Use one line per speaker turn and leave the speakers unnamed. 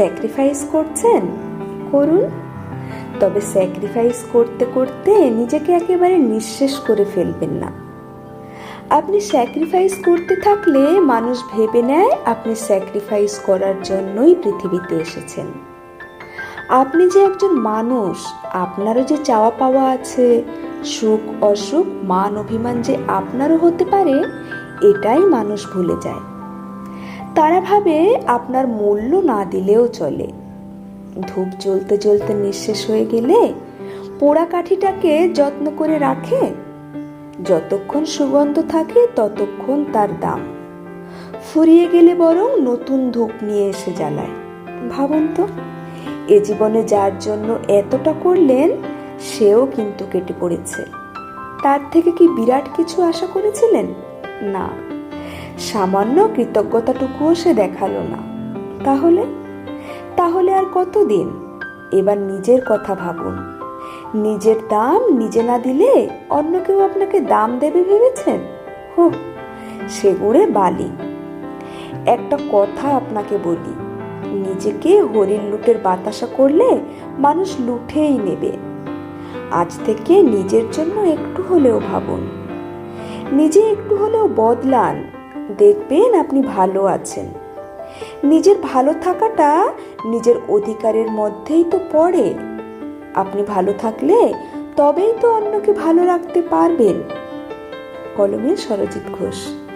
Sacrifice করছেন? করুন। তবে স্যাক্রিফাইস করতে করতে নিজেকে একেবারে নিঃশেষ করে ফেলবেন না। আপনি স্যাক্রিফাইস করতে থাকলে মানুষ ভেবে নেয় আপনি স্যাক্রিফাইস করার জন্যই পৃথিবীতে এসেছেন। আপনি যে একজন মানুষ, আপনারও যে চাওয়া পাওয়া আছে, সুখ, অসুখ, মান, অভিমান যে আপনারও হতে পারে, এটাই মানুষ ভুলে যায়। তারা ভাবে আপনার মূল্য না দিলেও চলে। ধূপ জ্বলতে জ্বলতে নিঃশেষ হয়ে গেলে পোড়া কাঠিটাকে যত্ন করে রাখে। যতক্ষণ সুগন্ধ থাকে ততক্ষণ তার দাম। ফুরিয়ে গেলে বরং নতুন ধূপ নিয়ে এসে জ্বালায়। ভাবুন তো, এ জীবনে যার জন্য এতটা করলেন, সেও কিন্তু কেটে পড়েছে। তার থেকে কি বিরাট কিছু আশা করেছিলেন? না। সামান্য কৃতজ্ঞতাটুকুও সে দেখাল না। তাহলে? তাহলে আর কতদিন? এবার নিজের কথা ভাবুন। নিজের দাম নিজে না দিলে অন্য কেউ আপনাকে দাম দেবে ভেবেছেন? হো সেগুড়ে বালি। একটা কথা আপনাকে বলি, নিজেকে হরিণ লুটের বাতাসা করলে মানুষ লুঠেই নেবে। আজ থেকে নিজের জন্য একটু হলেও ভাবুন। নিজে একটু হলেও বদলান। দেখবেন আপনি ভালো আছেন। নিজের ভালো থাকাটা নিজের অধিকারের মধ্যেই তো পড়ে। আপনি ভালো থাকলে তবেই তো অন্যকে ভালো রাখতে পারবেন। কলমের সরজিৎ ঘোষ।